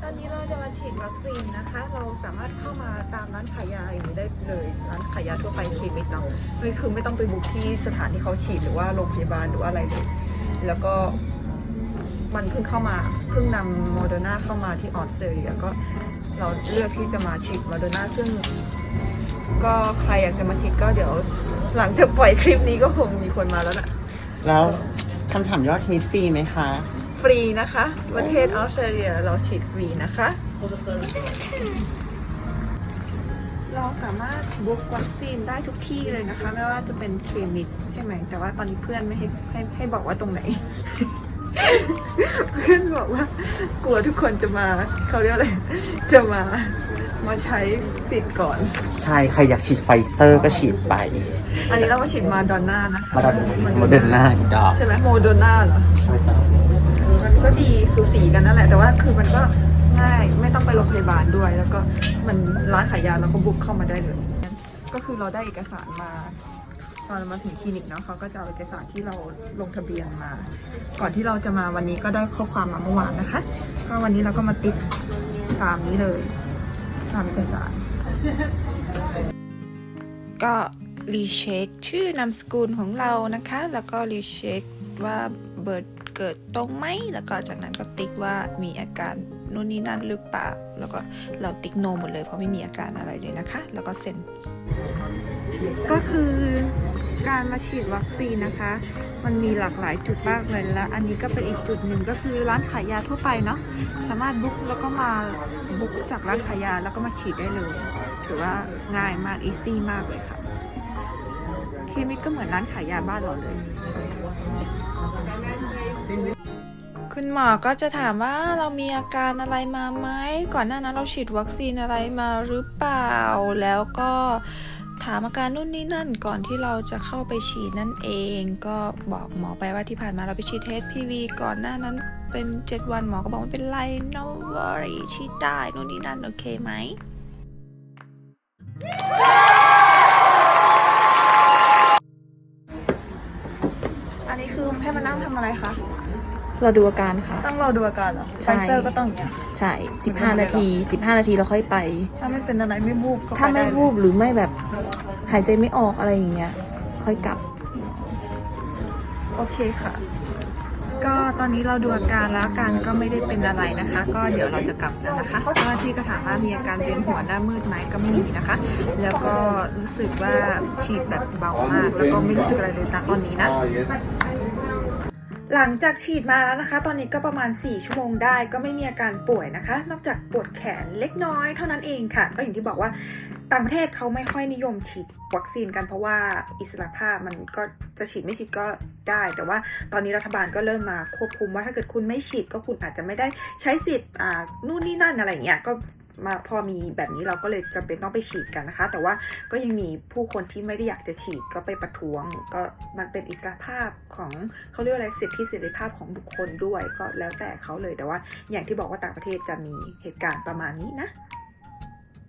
ตอนนี้เราจะมาฉีดวัคซีนนะคะ เราสามารถเข้ามาตามร้านขายยาอย่างนี้ได้เลยร้านขายยาทั่วไปคลินิกเนาะไม่คือไม่ต้องไปบุกที่สถานที่เขาฉีดหรือว่าโรงพยาบาลหรือว่าอะไรเลย แล้วก็มันเพิ่งเข้ามาเพิ่งนำโมเดอร์นาเข้ามาที่ออสเตรเลียก็เราเลือกที่จะมาฉีดโมเดอร์นาซึ่ง ก็ใครอยากจะมาฉีดก็เดี๋ยวหลังจากปล่อยคลิปนี้ก็คงมีคนมาแล้วนะแล้วคำถามยอดฮิตฟรีไหมคะ ฟรีนะคะ ประเทศออสเตรเลียเราฉีดฟรีนะคะ เราสามารถบุ๊กวัคซีนได้ทุกที่เลยนะคะ ไม่ว่าจะเป็นคลินิกใช่ไหม แต่ว่าตอนนี้เพื่อนไม่ให้ให้ให้บอกว่าตรงไหน เพื่อนบอกว่ากลัวทุกคนจะมาเขาเรียกอะไรจะมามาใช้สิทธิ์ก่อน ใช่ ใครอยากฉีดไฟเซอร์ก็ฉีดไป อันนี้เรามาฉีดมาดอนน่านะคะมาดอนโมเดอร์นาอีกดอกใช่ไหมโมโดนาเหรอ มันก็ดีสูสีกันนั่นแหละ แต่ว่าคือมันก็ง่ายไม่ต้องไปโรงพยาบาลด้วย แล้วก็มันร้านขายยาเราก็บุกเข้ามาได้เลย ก็คือเราได้เอกสารมา ตอนเรามาถึงคลินิกเนาะเขาก็จะเอาเอกสารที่เราลงทะเบียนมา ก่อนที่เราจะมาวันนี้ก็ได้ข้อความมาเมื่อวานนะคะก็วันนี้เราก็มาติดตามนี้เลยตามเอกสาร ก็รีเช็คชื่อนามสกุลของเรานะคะ แล้วก็รีเช็คว่า เบิร์ดเกิดตรงไหมแล้วก็จากนั้นก็ติ๊กว่ามีอาการนู่นนี่นั่นหรือเปล่า แล้วก็เราติ๊กโนหมดเลยเพราะไม่มีอาการอะไรเลยนะคะ แล้วก็เซ็น ก็คือการมาฉีดวัคซีนนะคะ มันมีหลากหลายจุดมากเลยและอันนี้ก็เป็นอีกจุดหนึ่งก็คือร้านขายยาทั่วไปเนาะสามารถบุ๊กแล้วก็มาบุ๊กจากร้านขายยาแล้วก็มาฉีดได้เลย ถือว่าง่ายมากอีซี่มากเลยค่ะ คลินิกก็เหมือนร้านขายยาบ้านเราเลย คุณหมอก็จะถามว่าเรามีอาการอะไรมาไหม ก่อนหน้านั้นเราฉีดวัคซีนอะไรมาหรือเปล่า แล้วก็ถามอาการนู่นนี่นั่นก่อนที่เราจะเข้าไปฉีดนั่นเอง ก็บอกหมอไปว่าที่ผ่านมาเราไปฉีดเทสพีวีก่อนหน้านั้นเป็น 7 วันหมอก็บอกไม่เป็นไร no worry ฉีดได้นู่นนี่นั่นโอเคไหม เราดูอาการค่ะ ต้องรอดูอาการเหรอใช่ ไฟเซอร์ก็ต้องอย่างเงี้ย ใช่ 15 นาที 15 นาทีเราค่อยไป ถ้าไม่เป็นอะไรไม่บูบก็ถ้าไปไม่ได้วูบหรือไม่แบบหายใจไม่ออกอะไรอย่างเงี้ย ค่อยกลับ โอเคค่ะ ก็ตอนนี้เราดูอาการแล้วอาการก็ไม่ได้เป็นอะไรนะคะ ก็เดี๋ยวเราจะกลับแล้วนะคะเจ้าหน้าที่ก็ถามว่ามีอาการเวียนหัวหน้ามืดไหมก็ไม่มีนะคะ แล้วก็รู้สึกว่าฉีดแบบเบามาก แล้วก็ไม่รู้สึกอะไรเลยณตอนนี้นะ หลังจากฉีดมาแล้วนะคะ ตอนนี้ก็ประมาณ 4 ชั่วโมงได้ก็ไม่มีอาการป่วยนะคะ นอกจากปวดแขนเล็กน้อยเท่านั้นเองค่ะ ก็อย่างที่บอกว่าต่างประเทศเขาไม่ค่อยนิยมฉีดวัคซีนกันเพราะว่าอิสระภาพมันก็จะฉีดไม่ฉีดก็ได้ แต่ว่าตอนนี้รัฐบาลก็เริ่มมาควบคุมว่าถ้าเกิดคุณไม่ฉีดก็คุณอาจจะไม่ได้ใช้สิทธิ์อ่านู่นนี่นั่นอะไรเงี้ยก็ มาพอมีแบบนี้เราก็เลยจำเป็นต้องไปฉีดกันนะคะ แต่ว่าก็ยังมีผู้คนที่ไม่ได้อยากจะฉีดก็ไปประท้วง ก็มันเป็นอิสระภาพของเขาเรียกว่าอะไรสิทธิเสรีภาพของบุคคลด้วยก็แล้วแต่เขาเลยแต่ว่า อย่างที่บอกว่าต่างประเทศจะมีเหตุการณ์ประมาณนี้นะ